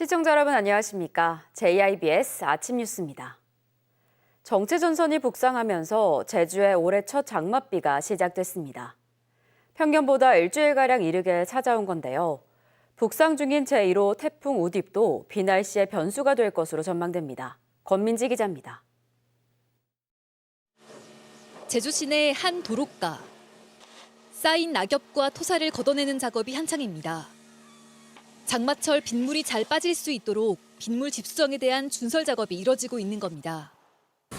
시청자 여러분 안녕하십니까? JIBS 아침 뉴스입니다. 정체 전선이 북상하면서 제주에 올해 첫 장맛비가 시작됐습니다. 평년보다 일주일가량 이르게 찾아온 건데요. 북상 중인 제1호 태풍 우딥도 비 날씨의 변수가 될 것으로 전망됩니다. 권민지 기자입니다. 제주 시내 한 도로가 쌓인 낙엽과 토사를 걷어내는 작업이 한창입니다. 장마철 빗물이 잘 빠질 수 있도록 빗물 집수정에 대한 준설 작업이 이뤄지고 있는 겁니다.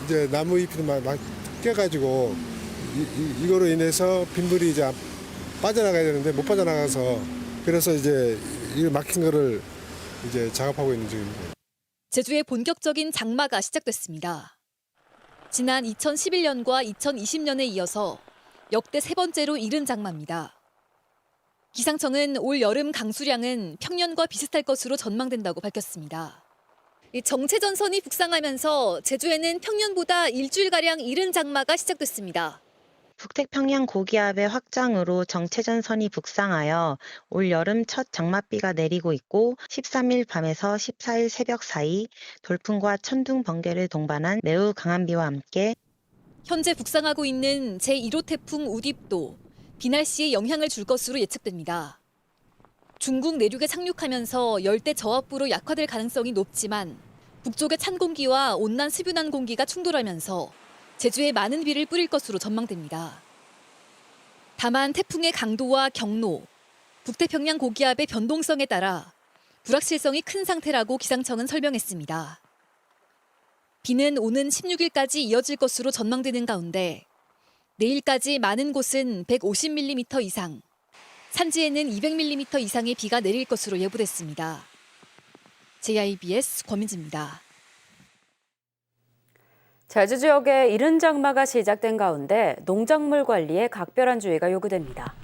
이제 나무 잎이 막, 막 껴가지고 이, 거로 인해서 빗물이 이제 빠져나가야 되는데 못 빠져나가서 그래서 이제 이 막힌 거를 이제 작업하고 있는 중입니다. 제주의 본격적인 장마가 시작됐습니다. 지난 2011년과 2020년에 이어서 역대 세 번째로 이른 장마입니다. 기상청은 올 여름 강수량은 평년과 비슷할 것으로 전망된다고 밝혔습니다. 이 정체 전선이 북상하면서 제주에는 평년보다 일주일가량 이른 장마가 시작됐습니다. 북태평양 고기압의 확장으로 정체전선이 북상하여 올 여름 첫 장맛비가 내리고 있고 13일 밤에서 14일 새벽 사이 돌풍과 천둥 번개를 동반한 매우 강한 비와 함께 현재 북상하고 있는 제1호 태풍 우딥도 비 날씨에 영향을 줄 것으로 예측됩니다. 중국 내륙에 상륙하면서 열대 저압부로 약화될 가능성이 높지만 북쪽의 찬 공기와 온난 습유난 공기가 충돌하면서 제주에 많은 비를 뿌릴 것으로 전망됩니다. 다만 태풍의 강도와 경로, 북태평양 고기압의 변동성에 따라 불확실성이 큰 상태라고 기상청은 설명했습니다. 비는 오는 16일까지 이어질 것으로 전망되는 가운데 내일까지 많은 곳은 150mm 이상, 산지에는 200mm 이상의 비가 내릴 것으로 예보됐습니다. JIBS 권민지입니다. 제주 지역에 이른 장마가 시작된 가운데 농작물 관리에 각별한 주의가 요구됩니다.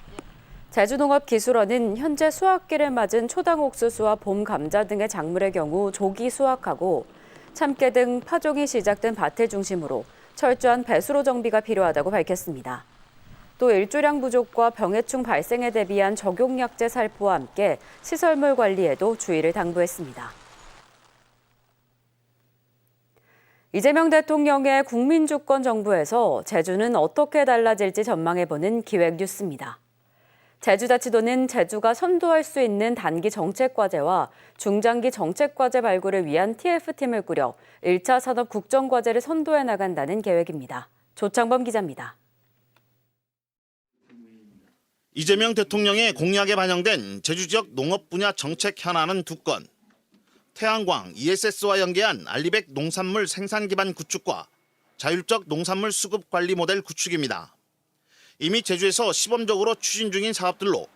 제주농업기술원은 현재 수확기를 맞은 초당 옥수수와 봄 감자 등의 작물의 경우 조기 수확하고 참깨 등 파종이 시작된 밭을 중심으로 철저한 배수로 정비가 필요하다고 밝혔습니다. 또 일조량 부족과 병해충 발생에 대비한 적용약제 살포와 함께 시설물 관리에도 주의를 당부했습니다. 이재명 대통령의 국민주권 정부에서 제주는 어떻게 달라질지 전망해보는 기획 뉴스입니다. 제주자치도는 제주가 선도할 수 있는 단기 정책과제와 중장기 정책과제 발굴을 위한 TF팀을 꾸려 1차 산업 국정과제를 선도해 나간다는 계획입니다. 조창범 기자입니다. 이재명 대통령의 공약에 반영된 제주 지역 농업 분야 정책 현안은 두 건. 태양광, ESS와 연계한 알리백 농산물 생산 기반 구축과 자율적 농산물 수급 관리 모델 구축입니다. 이미 제주에서 시범적으로 추진 중인 사업들로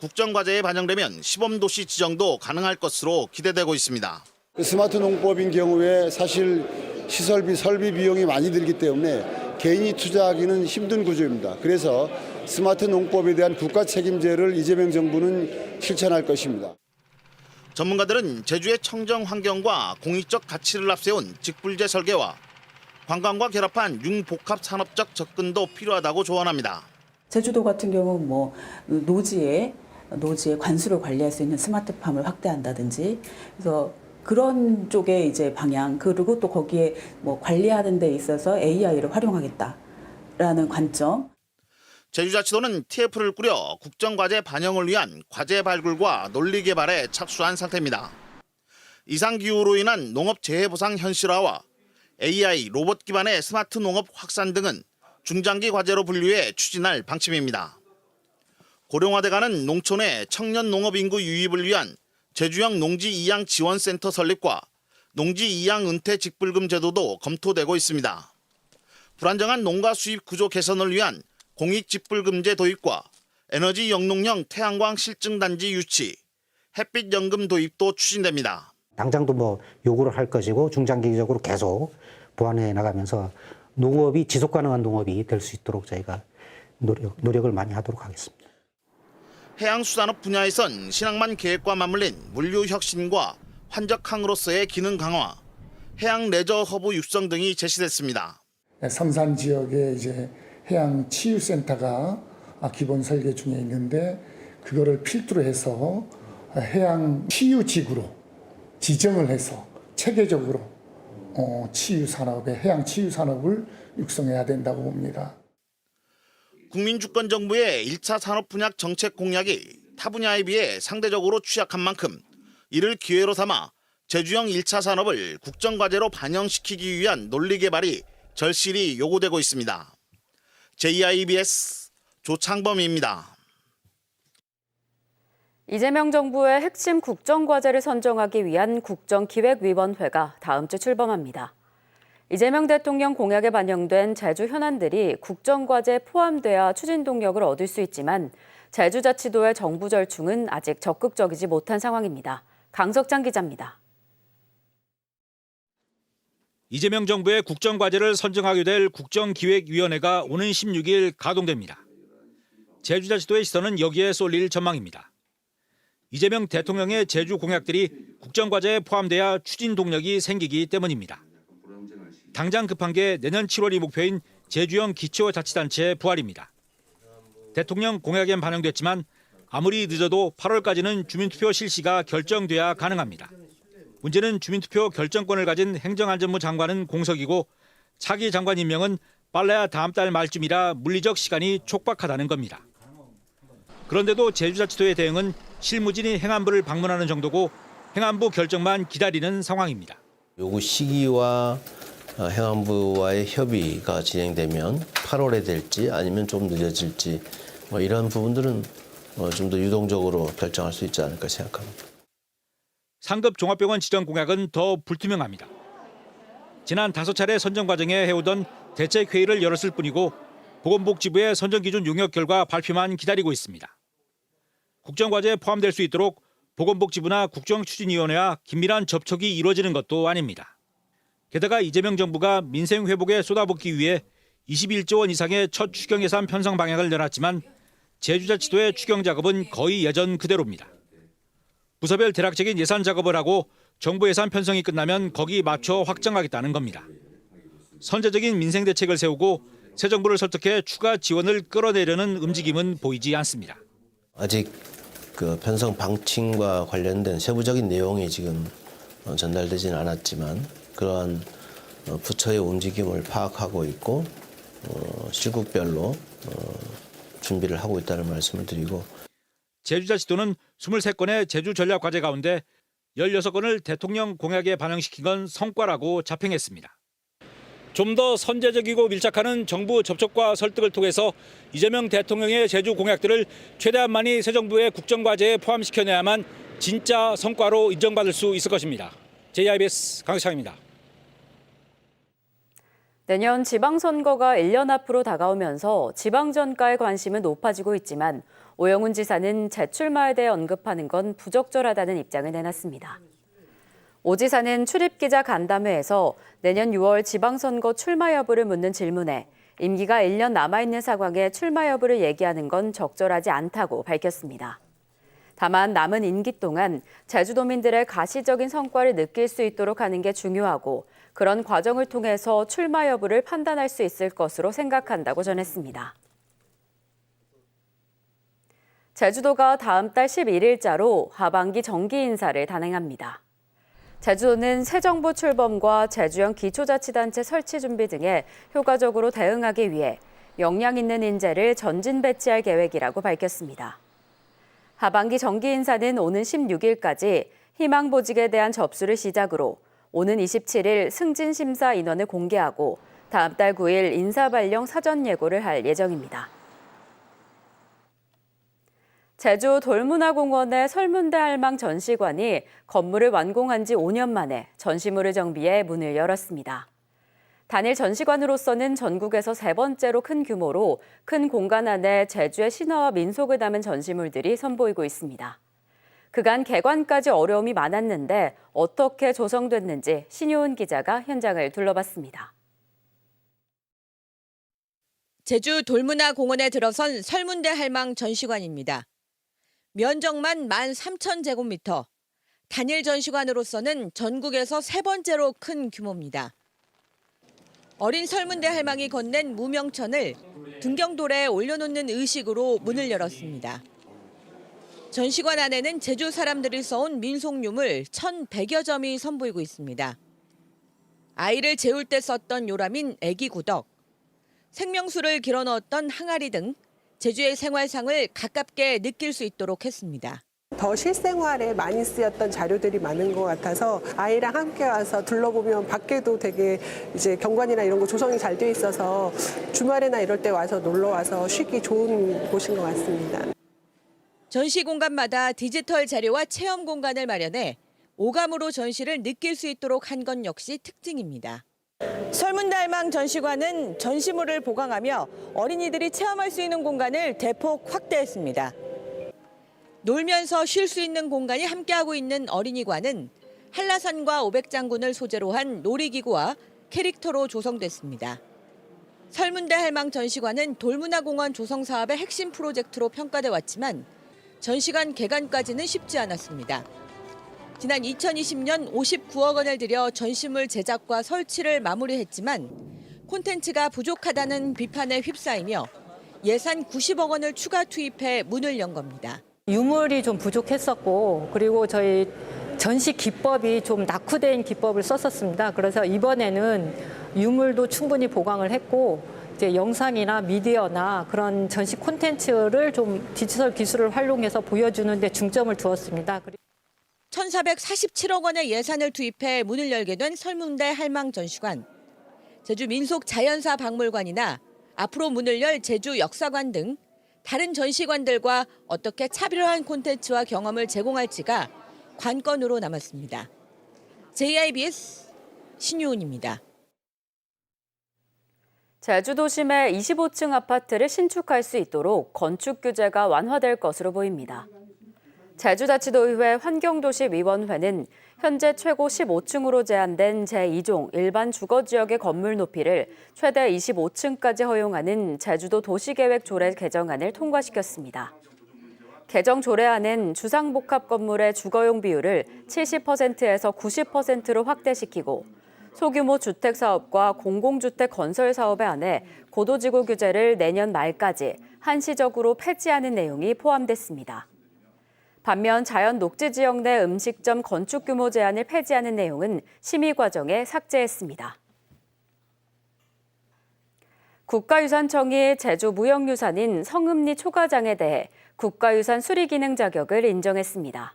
국정과제에 반영되면 시범도시 지정도 가능할 것으로 기대되고 있습니다. 스마트 농법인 경우에 사실 시설비 설비 비용이 많이 들기 때문에 개인이 투자하기는 힘든 구조입니다. 그래서 스마트 농법에 대한 국가 책임제를 이재명 정부는 실천할 것입니다. 전문가들은 제주의 청정 환경과 공익적 가치를 앞세운 직불제 설계와 관광과 결합한 융복합 산업적 접근도 필요하다고 조언합니다. 제주도 같은 경우 뭐 노지에 노지에 관수를 관리할 수 있는 스마트팜을 확대한다든지 그래서 그런 쪽에 이제 방향 그리고 또 거기에 뭐 관리하는 데 있어서 AI를 활용하겠다라는 관점 제주자치도는 TF를 꾸려 국정과제 반영을 위한 과제 발굴과 논리 개발에 착수한 상태입니다. 이상기후로 인한 농업 재해 보상 현실화와 AI, 로봇 기반의 스마트 농업 확산 등은 중장기 과제로 분류해 추진할 방침입니다. 고령화돼가는 농촌의 청년 농업 인구 유입을 위한 제주형 농지 이양 지원센터 설립과 농지 이양 은퇴 직불금 제도도 검토되고 있습니다. 불안정한 농가 수입 구조 개선을 위한 공익 직불금제 도입과 에너지 영농형 태양광 실증 단지 유치, 햇빛 연금 도입도 추진됩니다. 당장도 뭐 요구를 할 것이고 중장기적으로 계속 보완해 나가면서 농업이 지속 가능한 농업이 될 수 있도록 저희가 노력, 노력을 많이 하도록 하겠습니다. 해양수산업 분야에선 신앙만 계획과 맞물린 물류 혁신과 환적항으로서의 기능 강화, 해양 레저 허브 육성 등이 제시됐습니다. 섬산 지역에 이제 해양 치유센터가 기본 설계 중에 있는데 그거를 필두로 해서 해양 치유지구로 지정을 해서 체계적으로 어, 치유 산업의 해양 치유 산업을 육성해야 된다고 봅니다. 국민주권 정부의 1차 산업분약 정책 공약이 타 분야에 비해 상대적으로 취약한 만큼 이를 기회로 삼아 제주형 1차 산업을 국정과제로 반영시키기 위한 논리 개발이 절실히 요구되고 있습니다. JIBS 조창범입니다. 이재명 정부의 핵심 국정과제를 선정하기 위한 국정기획위원회가 다음 주 출범합니다. 이재명 대통령 공약에 반영된 제주 현안들이 국정과제에 포함돼야 추진 동력을 얻을 수 있지만 제주자치도의 정부 절충은 아직 적극적이지 못한 상황입니다. 강석장 기자입니다. 이재명 정부의 국정과제를 선정하게 될 국정기획위원회가 오는 16일 가동됩니다. 제주자치도의 시선은 여기에 쏠릴 전망입니다. 이재명 대통령의 제주 공약들이 국정과제에 포함돼야 추진 동력이 생기기 때문입니다. 당장 급한 게 내년 7월이 목표인 제주형 기초자치단체 부활입니다. 대통령 공약엔 반영됐지만 아무리 늦어도 8월까지는 주민투표 실시가 결정돼야 가능합니다. 문제는 주민투표 결정권을 가진 행정안전부 장관은 공석이고 차기 장관 임명은 빨라야 다음 달 말쯤이라 물리적 시간이 촉박하다는 겁니다. 그런데도 제주자치도의 대응은 실무진이 행안부를 방문하는 정도고 행안부 결정만 기다리는 상황입니다. 요구 시기와 어, 행안부와의 협의가 진행되면 8월에 될지 아니면 좀 늦어질지 뭐 이런 부분들은 어, 좀더 유동적으로 결정할 수 있지 않을까 생각합니다. 상급 종합병원 지정 공약은 더 불투명합니다. 지난 다섯 차례 선정 과정에 해오던 대책 회의를 열었을 뿐이고 보건복지부의 선정 기준 용역 결과 발표만 기다리고 있습니다. 국정과제에 포함될 수 있도록 보건복지부나 국정추진위원회와 긴밀한 접촉이 이루어지는 것도 아닙니다. 게다가 이재명 정부가 민생 회복에 쏟아붓기 위해 21조 원 이상의 첫 추경 예산 편성 방향을 내놨지만 제주자치도의 추경 작업은 거의 예전 그대로입니다. 부서별 대략적인 예산 작업을 하고 정부 예산 편성이 끝나면 거기 맞춰 확정하겠다는 겁니다. 선제적인 민생 대책을 세우고 새 정부를 설득해 추가 지원을 끌어내려는 움직임은 보이지 않습니다. 아직 그 편성 방침과 관련된 세부적인 내용이 지금 어, 전달되지는 않았지만 그러한 어, 부처의 움직임을 파악하고 있고 어, 시국별로 어, 준비를 하고 있다는 말씀을 드리고 제주자치도는 23건의 제주 전략 과제 가운데 16건을 대통령 공약에 반영시킨 건 성과라고 자평했습니다. 좀 더 선제적이고 밀착하는 정부 접촉과 설득을 통해서 이재명 대통령의 제주 공약들을 최대한 많이 새 정부의 국정과제에 포함시켜내야만 진짜 성과로 인정받을 수 있을 것입니다. JIBS 강창입니다. 내년 지방선거가 1년 앞으로 다가오면서 지방전가의 관심은 높아지고 있지만 오영훈 지사는 재출마에 대해 언급하는 건 부적절하다는 입장을 내놨습니다. 오 지사는 출입기자 간담회에서 내년 6월 지방선거 출마 여부를 묻는 질문에 임기가 1년 남아있는 상황에 출마 여부를 얘기하는 건 적절하지 않다고 밝혔습니다. 다만 남은 임기 동안 제주도민들의 가시적인 성과를 느낄 수 있도록 하는 게 중요하고 그런 과정을 통해서 출마 여부를 판단할 수 있을 것으로 생각한다고 전했습니다. 제주도가 다음 달 11일자로 하반기 정기 인사를 단행합니다. 제주도는 새 정부 출범과 제주형 기초자치단체 설치 준비 등에 효과적으로 대응하기 위해 역량 있는 인재를 전진 배치할 계획이라고 밝혔습니다. 하반기 정기 인사는 오는 16일까지 희망 보직에 대한 접수를 시작으로 오는 27일 승진 심사 인원을 공개하고 다음 달 9일 인사 발령 사전 예고를 할 예정입니다. 제주 돌문화공원의 설문대 할망 전시관이 건물을 완공한 지 5년 만에 전시물을 정비해 문을 열었습니다. 단일 전시관으로서는 전국에서 세 번째로 큰 규모로 큰 공간 안에 제주의 신화와 민속을 담은 전시물들이 선보이고 있습니다. 그간 개관까지 어려움이 많았는데 어떻게 조성됐는지 신효은 기자가 현장을 둘러봤습니다. 제주 돌문화공원에 들어선 설문대 할망 전시관입니다. 면적만 13,000제곱미터. 단일 전시관으로서는 전국에서 세 번째로 큰 규모입니다. 어린 설문대 할망이 건넨 무명천을 등경돌에 올려놓는 의식으로 문을 열었습니다. 전시관 안에는 제주 사람들이 써온 민속 유물 1,100여 점이 선보이고 있습니다. 아이를 재울 때 썼던 요람인 애기 구덕, 생명수를 길어 넣었던 항아리 등 제주의 생활상을 가깝게 느낄 수 있도록 했습니다. 더 실생활에 많이 쓰였던 자료들이 많은 것 같아서 아이랑 함께 와서 둘러보면 밖에도 되게 이제 경관이나 이런 거 조성이 잘 돼 있어서 주말이나 이럴 때 와서 놀러 와서 쉬기 좋은 곳인 것 같습니다. 전시 공간마다 디지털 자료와 체험 공간을 마련해 오감으로 전시를 느낄 수 있도록 한 건 역시 특징입니다. 설문달망 전시관은 전시물을 보강하며 어린이들이 체험할 수 있는 공간을 대폭 확대했습니다. 놀면서 쉴 수 있는 공간이 함께하고 있는 어린이관은 한라산과 오백장군을 소재로 한 놀이기구와 캐릭터로 조성됐습니다. 설문대 할망 전시관은 돌문화공원 조성 사업의 핵심 프로젝트로 평가돼 왔지만 전시관 개관까지는 쉽지 않았습니다. 지난 2020년 59억 원을 들여 전시물 제작과 설치를 마무리했지만 콘텐츠가 부족하다는 비판에 휩싸이며 예산 90억 원을 추가 투입해 문을 연 겁니다. 유물이 좀 부족했었고 그리고 저희 전시 기법이 좀 낙후된 기법을 썼었습니다. 그래서 이번에는 유물도 충분히 보강을 했고 이제 영상이나 미디어나 그런 전시 콘텐츠를 좀 디지털 기술을 활용해서 보여주는 데 중점을 두었습니다. 1,447억 원의 예산을 투입해 문을 열게 된 설문대 할망 전시관. 제주 민속 자연사 박물관이나 앞으로 문을 열 제주 역사관 등 다른 전시관들과 어떻게 차별화한 콘텐츠와 경험을 제공할지가 관건으로 남았습니다. JIBS 신유은입니다. 제주도 심의 25층 아파트를 신축할 수 있도록 건축 규제가 완화될 것으로 보입니다. 제주자치도의회 환경도시위원회는 현재 최고 15층으로 제한된 제2종 일반 주거지역의 건물 높이를 최대 25층까지 허용하는 제주도 도시계획 조례 개정안을 통과시켰습니다. 개정 조례안은 주상복합 건물의 주거용 비율을 70%에서 90%로 확대시키고 소규모 주택 사업과 공공주택 건설 사업에 한해 고도지구 규제를 내년 말까지 한시적으로 폐지하는 내용이 포함됐습니다. 반면 자연 녹지 지역 내 음식점 건축 규모 제한을 폐지하는 내용은 심의 과정에 삭제했습니다. 국가유산청이 제주 무형유산인 성읍리 초가장에 대해 국가유산 수리기능 자격을 인정했습니다.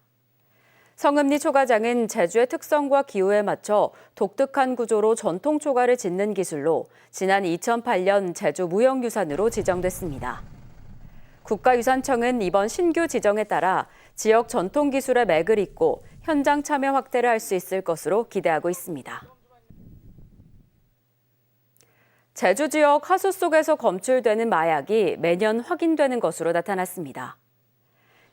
성읍리 초가장은 제주의 특성과 기후에 맞춰 독특한 구조로 전통 초가를 짓는 기술로 지난 2008년 제주 무형유산으로 지정됐습니다. 국가유산청은 이번 신규 지정에 따라 지역 전통 기술의 맥을 잇고 현장 참여 확대를 할 수 있을 것으로 기대하고 있습니다. 제주 지역 하수 속에서 검출되는 마약이 매년 확인되는 것으로 나타났습니다.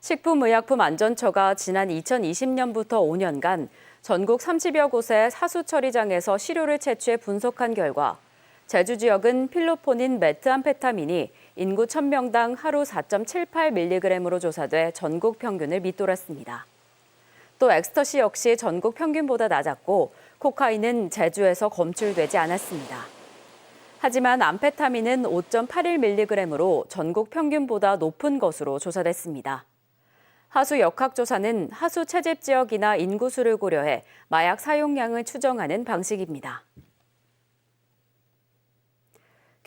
식품의약품안전처가 지난 2020년부터 5년간 전국 30여 곳의 하수 처리장에서 시료를 채취해 분석한 결과 제주 지역은 필로포닌 메트암페타민이 인구 1000명당 하루 4.78mg으로 조사돼 전국 평균을 밑돌았습니다. 또 엑스터시 역시 전국 평균보다 낮았고 코카인은 제주에서 검출되지 않았습니다. 하지만 암페타민은 5.81mg으로 전국 평균보다 높은 것으로 조사됐습니다. 하수 역학조사는 하수 채집 지역이나 인구수를 고려해 마약 사용량을 추정하는 방식입니다.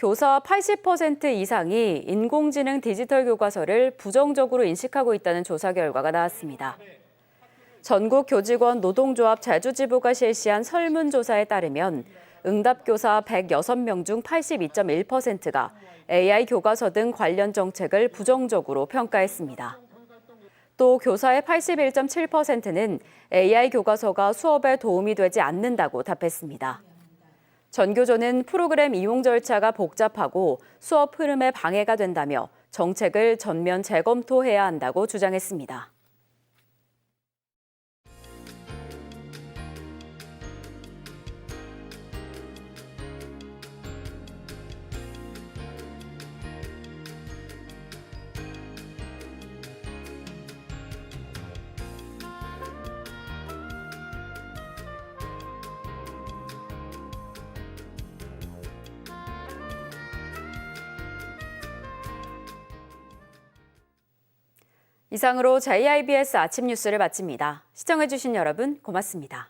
교사 80% 이상이 인공지능 디지털 교과서를 부정적으로 인식하고 있다는 조사 결과가 나왔습니다. 전국 교직원 노동조합 제주지부가 실시한 설문조사에 따르면 응답교사 106명 중 82.1%가 AI 교과서 등 관련 정책을 부정적으로 평가했습니다. 또 교사의 81.7%는 AI 교과서가 수업에 도움이 되지 않는다고 답했습니다. 전교조는 프로그램 이용 절차가 복잡하고 수업 흐름에 방해가 된다며 정책을 전면 재검토해야 한다고 주장했습니다. 이상으로 JIBS 아침 뉴스를 마칩니다. 시청해주신 여러분 고맙습니다.